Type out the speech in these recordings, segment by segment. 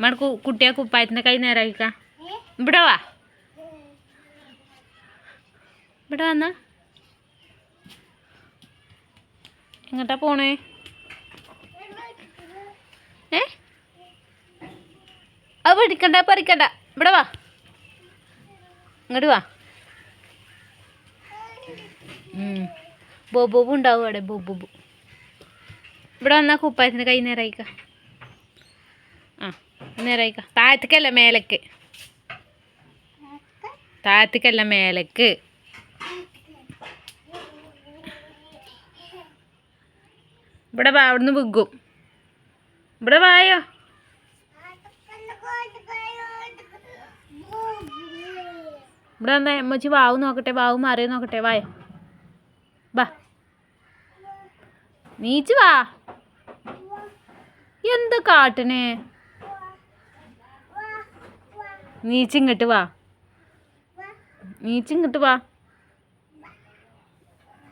കു കുട്ടിയെ കുപ്പായത്തിന്റെ കൈ നേരാക്കിക്ക. ഇവിടെ വാ. ഇവിടെ വന്ന. എങ്ങോട്ടാ പോണേ? ഏ? അത് പഠിക്കണ്ട പറിക്കണ്ട ഇവിടെ വാ. ഇങ്ങോട്ട് വാ. ബോബോബു ഉണ്ടാവും അവിടെ ബോബോബു. ഇവിടെ വന്നാൽ കുപ്പായത്തിന് കൈ നേരായിക്ക ആ. നേരായിക്ക താഴത്തേക്കല്ല മേലക്ക്. താഴത്തേക്കല്ല മേലക്ക്. ഇവിടെ അവിടുന്ന് വിഗും. ഇവിടെ വായോ? ഇവിടെ വന്നാ അമ്മച്ചി വാവ് നോക്കട്ടെ വാവ് മാറി നോക്കട്ടെ വായോ. വാ. നീച്ച് വാ. എന്ത് കാട്ടണേ നീച്ചിങ്ങട്ട് വാ. നീച്ചിങ്ങട്ട് വാ.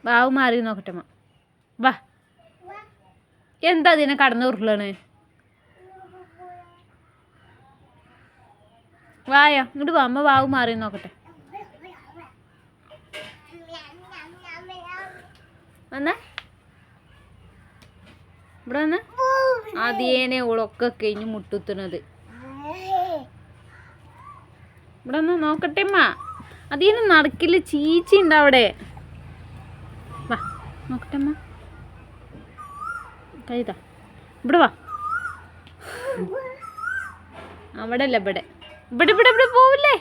വാവ് മാറി നോക്കട്ടെ അമ്മ വാ. എന്താ അതിനെ കടന്ന് ഉരുളാണ്? വായോ ഇങ്ങോട്ട് വാ അമ്മ വാവ് മാറി നോക്കട്ടെ. വന്നേ. ഇവിടെ വന്ന്. അതേനെ ഉളൊക്കെ കഴിഞ്ഞ് മുട്ടുത്തുന്നത് ഇവിടെ ഒന്ന് നോക്കട്ടെ അമ്മ അതീന് നടക്കില്ല ചീച്ചി ഉണ്ട് അവിടെ. വാ നോക്കട്ടെ അമ്മ കൈതാ ഇവിടെ വാ. അവിടെ അല്ല ഇവിടെ. ഇവിടെ ഇവിടെ ഇവിടെ പോവില്ലേ?